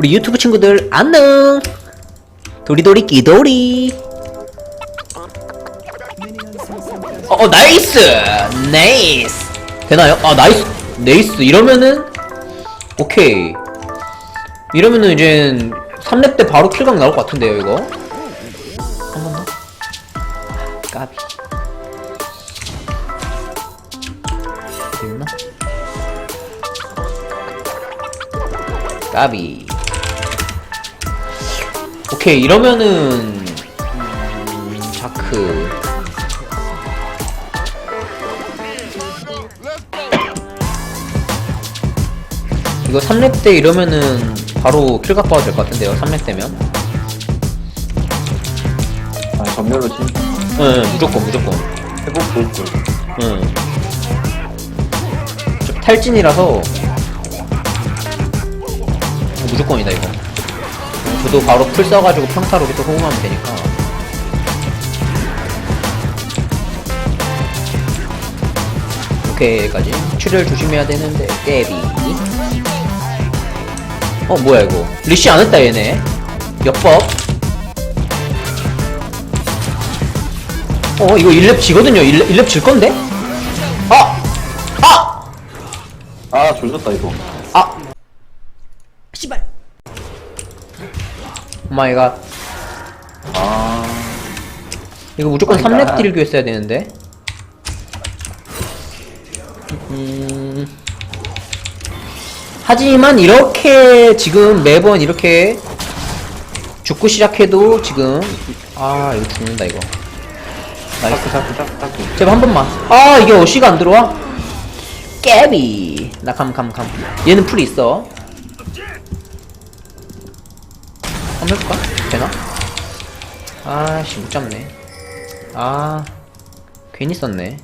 우리 유튜브 친구들 안녕. 도리도리 끼도리. 어, 어 나이스! 나이스! 되나요? 아 나이스! 네이스! 이러면은 오케이. 이러면은 이제 3렙 때 바로 킬각 나올 것 같은데요 이거? 한 번더 까비. 있나? 까비 오케이 이러면은 음, 자크 이거 3렙 때 이러면은 바로 킬각 봐도 될 것 같은데요 3렙 때면 아, 전멸로 친. 응 무조건 무조건 회복 걸. 응. 좀 탈진이라서 어, 무조건이다 이거. 저도 바로 풀 써가지고 평타로 계속 호응하면 되니까. 오케이 여기까지 출혈 조심해야 되는데 깨비. 어 뭐야 이거 리시 안 했다 얘네. 역법. 어 이거 1렙 지거든요 1렙, 1렙 질 건데? 아! 아! 아, 조졌다, 이거. 아! 씨발 오마이갓 아, 이거 무조건 오마이갓. 3렙 딜교 했어야 되는데 음... 하지만 이렇게 지금 매번 이렇게 죽고 시작해도 지금 아 이거 죽는다 이거 나이스 자꾸, 자꾸, 자꾸, 자꾸. 제발 한 번만. 아 이게 어시가 안 들어와? 깨비. 나감감 감. 얘는 풀이 있어. 한번 해볼까? 되나? 아씨 못 잡네. 아 괜히 썼네.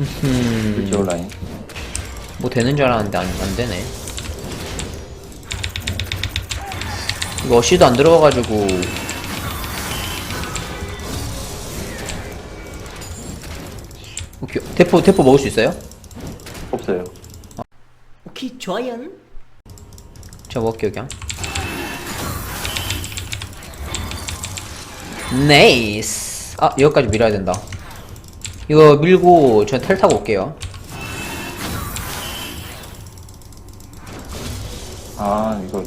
음, 이쪽 라인. 뭐 되는 줄 알았는데 안, 안 되네. 이거 어시도 안 들어와가지고 오케이 대포 대포 먹을 수 있어요? 없어요. 오케이 좋아요. 저 먹을게요 그냥. 네이스. 아 여기까지 밀어야 된다. 이거 밀고 저 텔 타고 올게요. 아, 이거.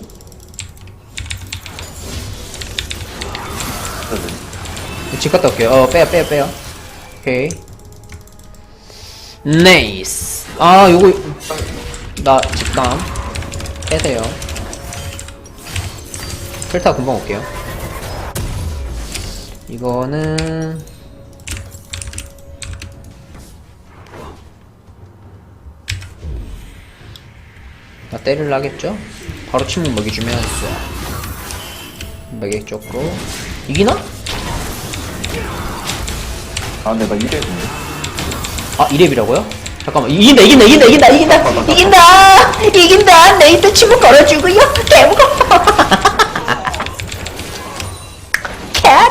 집 갔다 올게요. 어, 빼요, 빼요, 빼요. 오케이. 네이스. 아, 요거, 나 집감. 빼세요. 필타 금방 올게요. 이거는, 나 때릴라겠죠? 바로 침묵 써. 먹여줬고. 이기나? 아, 내가 이랬는데. 아, 이랩이라고요? 잠깐만, 이긴다, 이긴다, 이긴다, 이긴다, 이긴다, 이긴다, 이긴다, 네이트 치고 걸어주고요, 개무겁다.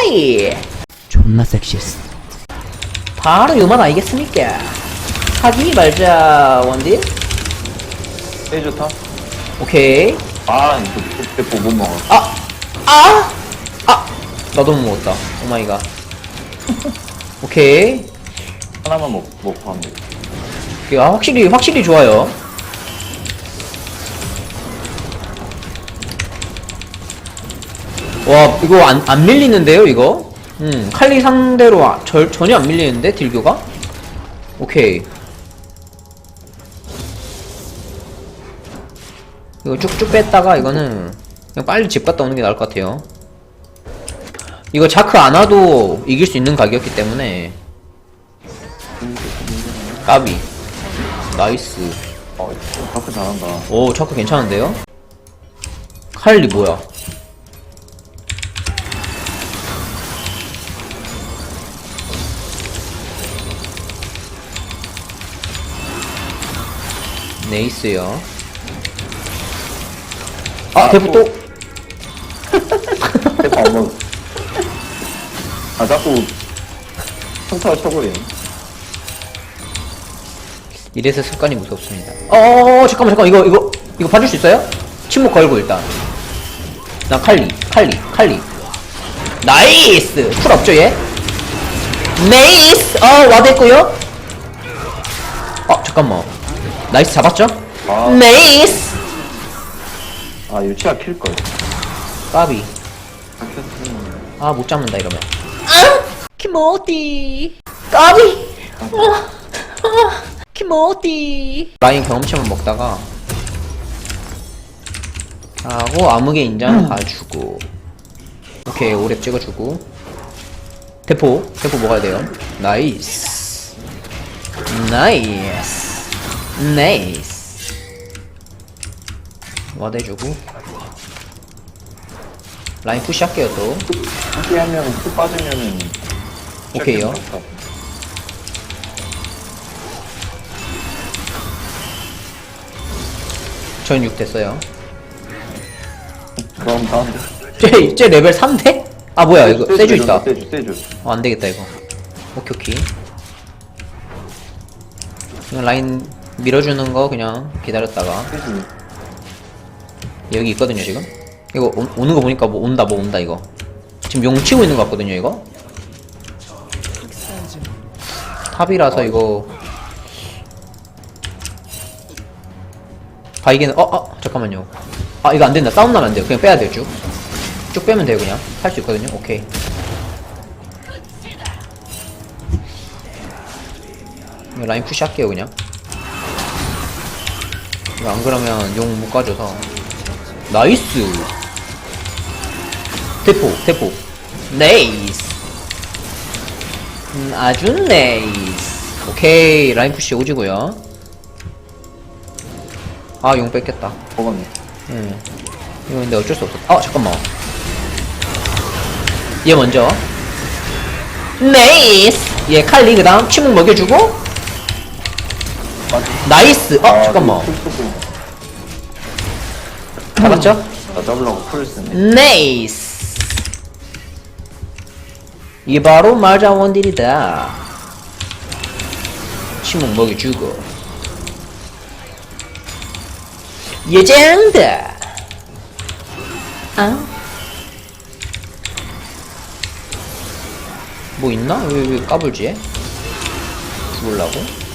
캐리. 존나 섹시했어. 바로 요만 알겠습니까? 하기 말자, 원딜. 에 좋다. 오케이. 아, 이거 대포 못 먹어. 아, 아, 아, 나도 못 먹었다. 오마이갓. 오케이. 하나만 먹, 먹고 하면 돼. 아, 확실히, 확실히 좋아요. 와, 이거 안, 안 밀리는데요, 이거? 음, 칼리 상대로 아, 절, 전혀 안 밀리는데, 딜교가? 오케이. 이거 쭉쭉 뺐다가, 이거는, 그냥 빨리 집 갔다 오는 게 나을 것 같아요. 이거 자크 안 와도 이길 수 있는 각이었기 때문에, 까비. 나이스. 어, 자꾸 잘한다. 오, 차크 괜찮은데요? 칼리 뭐야? 네이스요. 아, 대포 또? 대포 안 먹어. 아, 자꾸 평타를 쳐버리네. 이래서 습관이 무섭습니다. 어, 잠깐만, 잠깐만, 이거, 이거. 이거 봐줄 수 있어요? 침묵 걸고 일단 나 칼리 칼리 칼리 나이스 풀 없죠 얘? 네이스 어 와됐고요 어 잠깐만 나이스 잡았죠? 아. 네이스. 아 유치아 킬걸. 까비. 켰으면 아 못 잡는다 이러면. 아! 키모띠 까비. 아, 아, 키모띠 라인 경험치만 먹다가 하고 아무개 인장 봐주고. 오케이 오랩 찍어주고. 대포 대포 먹어야 돼요. 나이스. 나이스 나이스 와대주고 라인 푸시할게요 또 함께 하면 수 빠지면은 오케이요. 전 6 됐어요. 그럼 다음에 쟤, 쟤 레벨 3대? 아 뭐야 이거 세주 있다. 세주 세주 어 안되겠다 이거. 오케이 오케이. 이거 라인 밀어주는 거 그냥 기다렸다가 여기 있거든요 지금. 이거 오, 오는 거 보니까 뭐 온다 뭐 온다 이거. 지금 용 치고 있는 거 같거든요 이거. 탑이라서 이거 바이게는 어? 어? 잠깐만요 아 이거 안된다 싸움 나면 안돼요 그냥 빼야 돼요 쭉쭉 빼면 돼요 그냥 할 수 있거든요 오케이 라인 푸시 할게요 그냥 이거 안 그러면 용 못 가져서. 나이스. 대포 대포. 네이스. 음, 아주 네이스. 오케이 라인 푸시 오지고요. 아 용 뺏겼다. 먹었네. 음. 이거 근데 어쩔 수 없어. 아 잠깐만. 얘 먼저. 네이스. 얘 칼리 그 다음 침묵 먹여주고? 나이스 어 잠깐만 풀 쓰고 잡았죠? 나 잡으려고 풀 쓰네 네이스 이게 바로 말자 원딜이다 침묵 먹여주고 예장다 아? 뭐 있나? 왜, 왜 까불지? 얘? 죽을라고?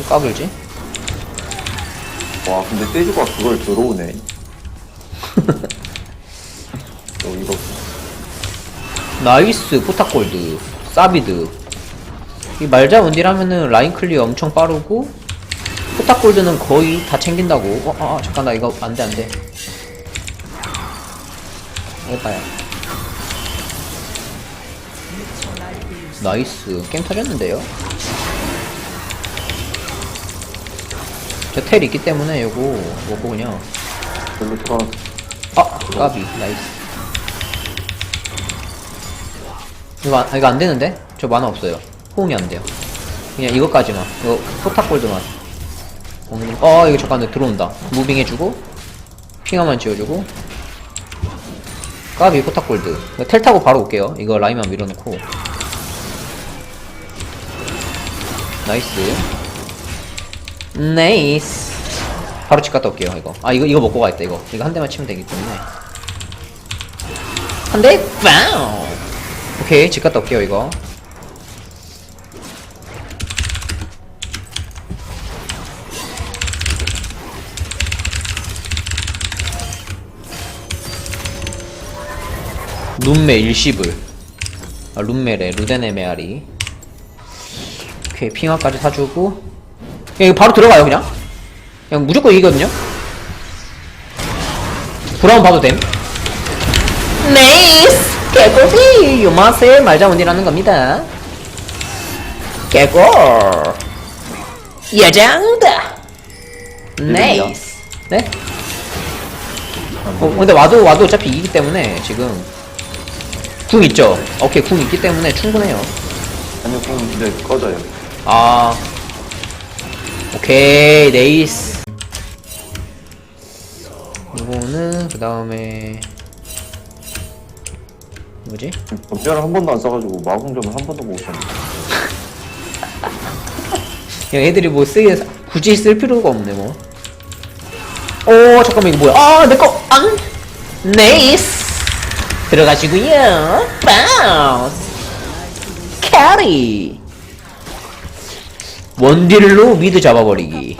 왜 까불지? 와 근데 세주가 그걸 들어오네. 너 이거. 나이스 포타골드 사비드. 이 말자 원딜하면은 라인 클리어 엄청 빠르고 포타골드는 거의 다 챙긴다고. 어, 아, 아 잠깐 나 이거 안돼 안돼. 해봐요. 나이스. 게임 터졌는데요 저 텔 있기 때문에 요거 먹고 그냥. 별로 들어왔어 아 까비. 나이스. 이거 안, 이거 안 되는데? 저 만화 없어요. 호응이 안 돼요. 그냥 이것까지만. 이거 포탑골드만. 먹는- 어 이거 잠깐 들어온다. 무빙 해주고 핑화만 지워주고. 까비 포탑골드. 이거 텔 타고 바로 올게요. 이거 라인만 밀어놓고. 나이스 네이스 바로 집 갔다 올게요 이거. 아 이거 이거 먹고 가야겠다 이거. 이거 한 대만 치면 되기 때문에. 한 대? 빵 오케이 집 갔다 올게요 이거. 룸메 일시불. 아 룸메래 루데네 메아리. 오케이 핑화까지 사주고 그냥 이거 바로 들어가요 그냥? 그냥 무조건 이기거든요? 브라운 봐도 됨? 네이스! 개꿀이 요맛을 말자원이라는 겁니다. 개꿀! 예장다! 네이스! 네? 어, 근데 와도 와도 어차피 이기기 때문에 지금 궁 있죠? 오케이 궁 있기 때문에 충분해요. 아니요 그럼 이제 꺼져요. 아 오케이 네이스 이거는 그 다음에 뭐지? 검열을 한 번도 안 써가지고 마공점을 한 번도 못 썼네 그냥 애들이 뭐 쓰기 굳이 쓸 필요가 없네 뭐. 오 잠깐만 이거 뭐야? 아 내꺼 앙 네이스 들어가시고요. 바운스 캐리 원딜로 미드 잡아버리기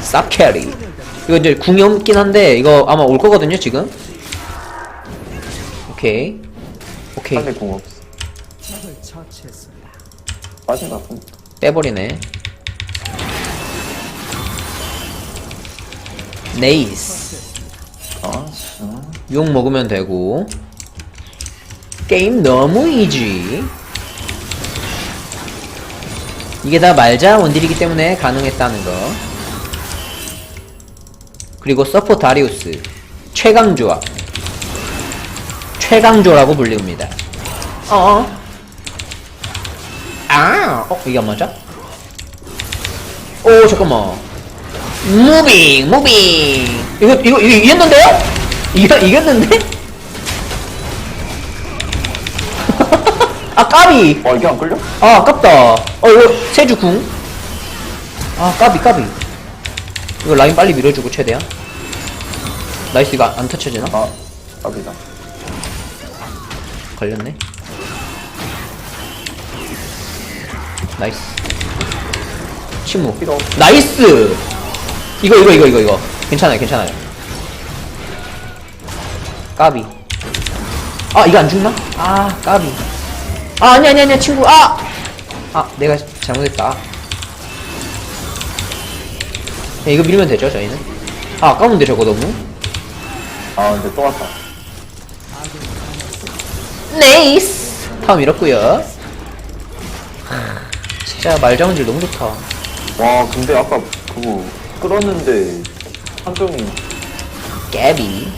쌉 캐리 이거 이제 궁이 없긴 한데 이거 아마 올 거거든요 지금. 오케이 오케이 상대 공 없어. 빠진 것 같은데. 빼버리네. 네이스. 아, 진짜. 욕 먹으면 되고. 게임 너무 이지. 이게 다 말자 원딜이기 때문에 가능했다는 거. 그리고 서포 다리우스. 최강조합. 최강조라고 불립니다. 어. 아, 어, 이게 안 맞아? 오, 잠깐만. 무빙, 무빙. 이거, 이거, 이거 이겼는데요? 이겨, 이겼는데? 아, 까비. 와, 이게 안 끌려? 아, 아깝다. 어, 이거, 세주 궁. 아, 까비, 까비. 이거 라인 빨리 밀어주고, 최대한. 나이스, 이거 안 터쳐지나? 아, 답이다. 걸렸네. 나이스. 침묵. 나이스! 이거, 이거, 이거, 이거, 이거. 괜찮아요, 괜찮아요. 까비. 아, 이거 안 죽나? 아, 까비. 아, 아니, 아니, 아니, 친구. 아! 아, 내가 잘못했다. 야, 이거 밀면 되죠, 저희는? 아, 아까운데, 저거 너무? 아, 근데 또 왔다. 네이스 다음 이렇고요 진짜 말장원질 너무 좋다 와, 근데 아까 그거 끌었는데 한정이 깨비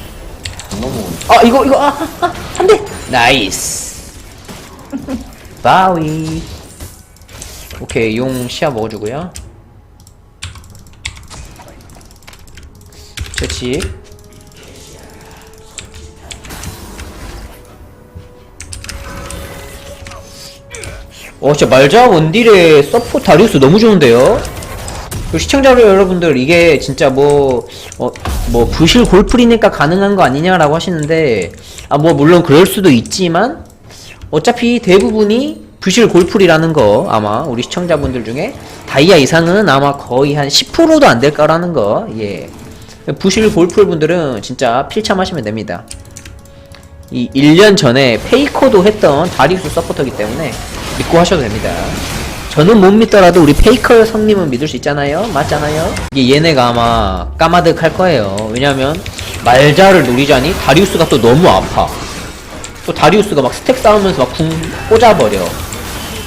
너무 아 이거 이거 아, 아 안돼 나이스 바위. 오케이 용 시야 먹어주고요. 그렇지 어 진짜 말자 원딜의 서포 다리우스 너무 좋은데요? 그 시청자 여러분들 이게 진짜 뭐, 어, 뭐 부실 골프리니까 가능한 거 아니냐라고 하시는데 아 뭐 물론 그럴 수도 있지만 어차피 대부분이 부실 골프리라는 거 아마 우리 시청자분들 중에 다이아 이상은 아마 거의 한 10%도 안될 거라는 거 예. 부실 골프 분들은 진짜 필참하시면 됩니다. 이 1년 전에 페이커도 했던 다리우스 서포터기 때문에 믿고 하셔도 됩니다. 저는 못 믿더라도 우리 페이커 성님은 믿을 수 있잖아요? 맞잖아요? 이게 얘네가 아마 까마득 할 거예요. 왜냐면 말자를 노리자니 다리우스가 또 너무 아파. 또 다리우스가 막 스택 쌓으면서 막 궁 꽂아버려.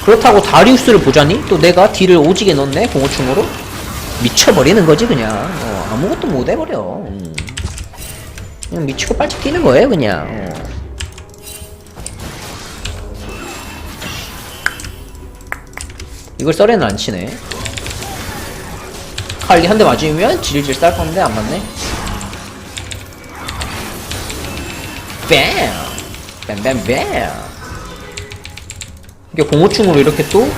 그렇다고 다리우스를 보자니 또 내가 딜을 오지게 넣네 공호충으로 미쳐버리는 거지 그냥 어, 아무것도 못 해버려. 음. 그냥 미치고 빨리 뛰는 거예요 그냥. 어. 이걸 썰에는 안 치네. 칼리 한 대 맞으면 질질 쌀 건데 안 맞네. 뱀! 뱀뱀뱀! 이게 공호충으로 이렇게 또,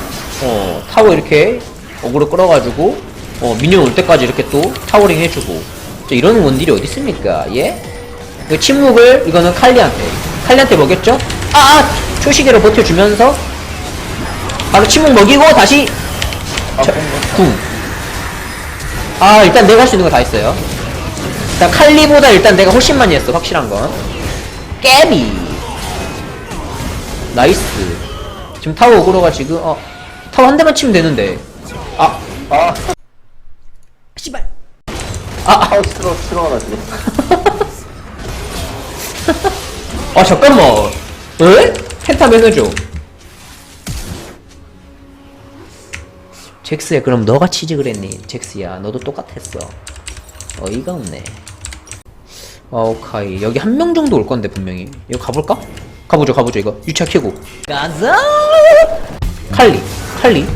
어, 타워 이렇게 어그로 끌어가지고, 어, 미니언 올 때까지 이렇게 또 타워링 해주고. 저 이런 원딜이 어디 있습니까? 예? 이 침묵을, 이거는 칼리한테. 칼리한테 먹였죠? 아! 아! 초시계로 버텨주면서, 바로 침묵 먹이고 다시 아, 자, 공 궁. 아 일단 내가 할 수 있는 거 다 했어요. 일단 칼리보다 일단 내가 훨씬 많이 했어 확실한 건. 깨비. 나이스. 지금 타워 오그로가 지금 어 타워 한 대만 치면 되는데. 아 아, 씨발. 아, 아, 아, 싫어, 싫어하다, 지금. 아 잠깐만. 에? 펜타 매너죠. 잭스야 그럼 너가 취직을 했니? 잭스야 너도 똑같았어. 어이가 없네. 오카이 여기 한 명 정도 올 건데 분명히 이거 가볼까? 가보죠 가보죠 이거. 유차 켜고. 가자! 칼리 칼리.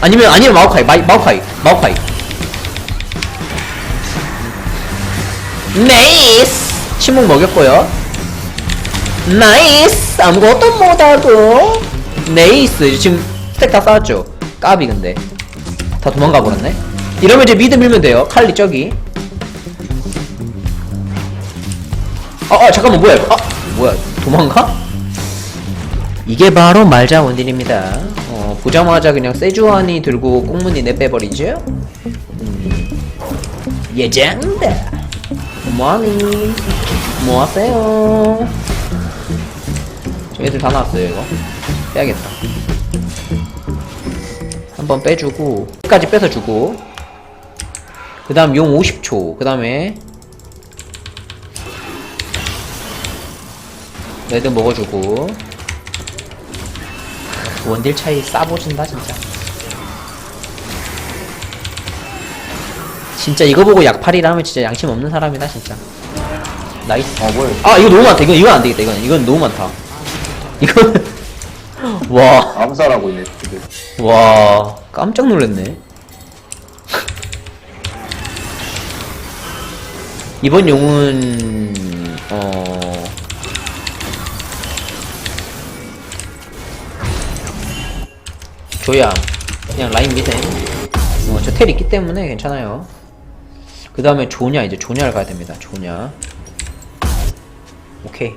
아니면 아니면 마오카이 마, 마오카이 마오카이. 네이스 침묵 먹였고요. 나이스 아무것도 못하고. 네이스 지금 스택 다 쌓았죠? 까비 근데. 다 도망가 버렸네. 이러면 이제 미드 밀면 돼요. 칼리 저기. 아, 아 잠깐만 뭐야? 아 뭐야? 도망가? 이게 바로 말자 원딜입니다. 어, 보자마자 그냥 세주안이 들고 꽁무니 내빼버리죠? 음. 예장다. 뭐하니? 뭐하세요? 저 애들 다 나왔어요 이거. 빼야겠다. 한번 빼주고 끝까지 뺏어주고 그 다음 용 50초 그 다음에 레드 먹어주고. 원딜 차이 싸보진다 진짜. 진짜 이거 보고 약팔이라면 진짜 양심 없는 사람이다 진짜. 나이스. 아 뭐야 아 이거 너무 많다. 이건 이건 안 되겠다 이건. 이건 너무 많다. 이건 와. 암살하고 있네 지금. 와. 깜짝 놀랐네. 이번 용은 어 조야. 그냥 라인 밑에. 어, 저텔 있기 때문에 괜찮아요. 그 다음에 조냐 이제 조냐를 가야 됩니다. 조냐. 오케이.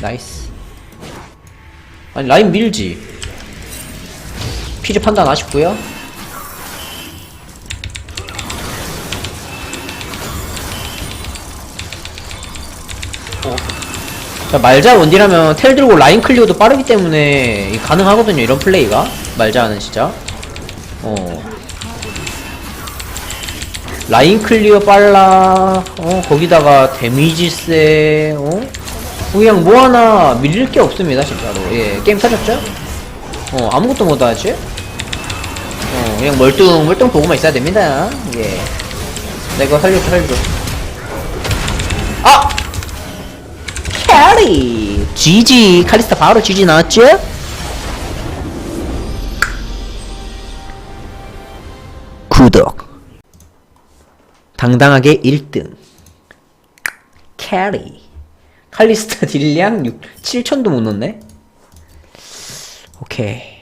나이스. 아니 라인 밀지. 피즈 판단 아쉽고요 자, 말자 원딜하면 텔 들고 라인 클리어도 빠르기 때문에 이 가능하거든요 이런 플레이가. 말자는 진짜 어. 라인 클리어 빨라. 어 거기다가 데미지 세 어? 그냥 뭐 하나 밀릴 게 없습니다 진짜로. 예 게임 터졌죠? 어 아무것도 못하지? 어 그냥 멀뚱 멀뚱 보고만 있어야 됩니다. 예. 내가 살려줘 살려줘 캐리 GG 칼리스타 바로 GG 나왔죠? 구독. 당당하게 1등. 캐리. 칼리스타 딜량 6, 7천도 못 넣네? 오케이